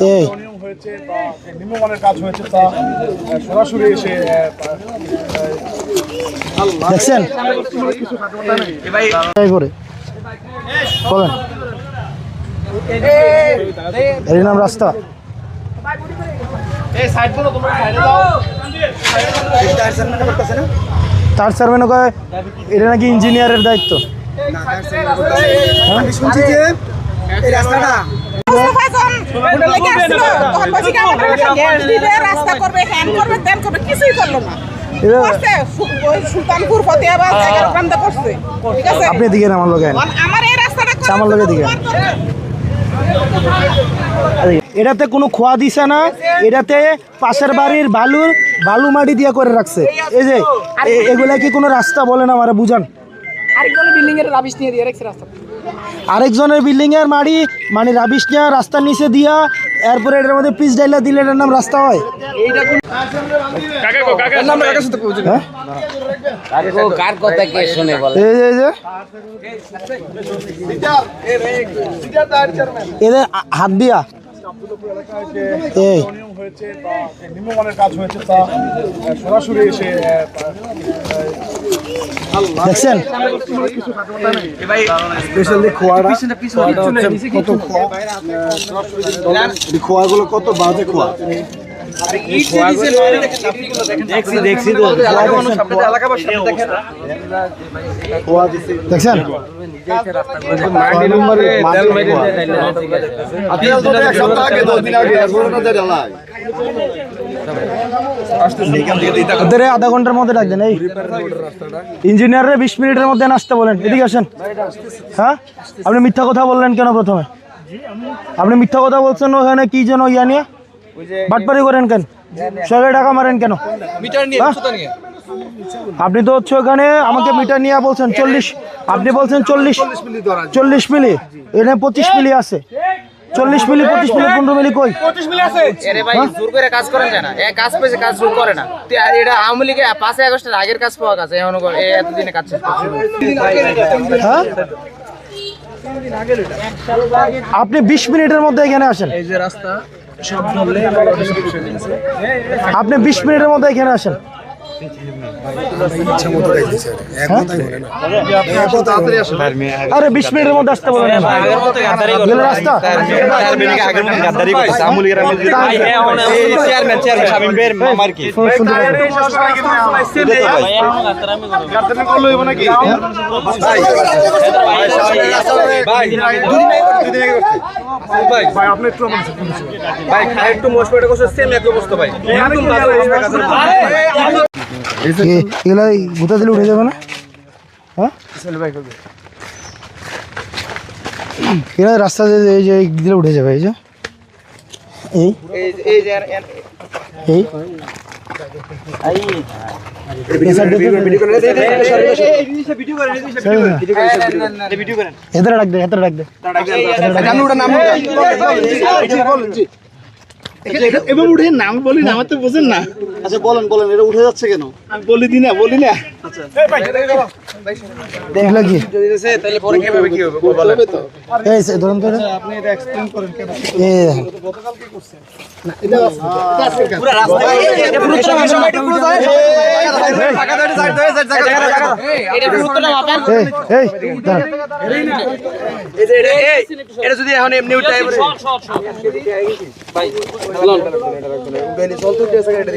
এই। দেখছেন? করে। বলেন। এর নাম রাস্তা। তার কয় এটা নাকি ইঞ্জিনিয়ারের দায়িত্ব? শুনছি যে এই রাস্তাটা না আপনি দিকে আমার আমার দিকে। এটাতে কোনো খোয়া দিছে না, এটাতে পাশের বাড়ির বালুর বালু মাটি দিয়ে করে রাখছে। এই যে এগুলা কি কোনো রাস্তা বলেন আমার বুঝান? আরেকজন বিল্ডিং এর রাবিশ নিয়ে দিয়ে রাখছে রাস্তা আরেকজনের বিল্ডিং এর মাড়ি মানে রাবিশ নিয়ে রাস্তার নিচে দিয়া এরপরে এটার মধ্যে পিস ডাইলা দিলে এটার নাম রাস্তা হয় হ্যাঁ? কার কথা কে শুনে বলে এই যে এদের হাত দিয়া এই। অনিয়ম হয়েছে বা নিম্নমানের কাজ হয়েছে তা আহ, সরাসরি এসে আহ, দেখছেন? স্পেশালি খোয়াটা খোয়াটা কত খোয়া। খোয়াগুলো কত বাজে খোয়া? দেখছেন? আধা ঘণ্টার মধ্যে ডাকবেন এই। ইঞ্জিনিয়ারের বিশ মিনিটের মধ্যে আসতে বলেন এদিকে আসেন। হ্যাঁ? আপনি মিথ্যা কথা বললেন কেন প্রথমে? আপনি মিথ্যা কথা বলছেন ওখানে কি যেন ইয়া নিয়ে? বাটপারি করেন কেন? সবাই টাকা মারেন কেন? হ্যাঁ? আপনি তো হচ্ছে ওখানে আমাকে মিটার নিয়ে বলছেন চল্লিশ। আপনি বলছেন চল্লিশ। চল্লিশ মিলি। এখানে পঁচিশ মিলি আছে। চল্লিশ মিলি পঁচিশ মিলি পনেরো মিলি কই? এরে ভাই জোর করে কাজ করেন না। এ কাজ পেয়েছে কাজ জোর করে না। এটা আওয়ামী লীগে পাঁচই আগস্টের আগের কাজ পাওয়া গেছে। এখন এতদিনে কাজ হ্যাঁ? আপনি বিশ মিনিটের মধ্যে এখানে আসেন। এই যে রাস্তা। আপনি বিশ মিনিটের মধ্যে এখানে আসেন। আরে বিশ মিনিটের মধ্যে আসতে বলেন না। গেলে রাস্তা শুন- শুনতে পাচ্ছেন? এ- এগুলা গুতা দিলে উঠে যাবে না হ্যাঁ এগুলা রাস্তা এই যে দিলে উঠে যাবে এই যে এই এই এই এদের ডাক দে এদের ডাক দে এবার উঠে নাম বলি না আমার তো বোঝেন না আচ্ছা বলেন বলেন এটা উঠে যাচ্ছে কেন আমি বলি দি না বলি না এগুলা কি তাহলে পরে কীভাবে কি হবে হবে এই সে- ধরুন এটা। আপনি এটা এক্সপ্লেইন করেন কেন এই দেখেন। এটা গুরুত্বটা মাপেন এই এই দাঁড়ান। এটা যদি এখন এমনি উঠে সাইডে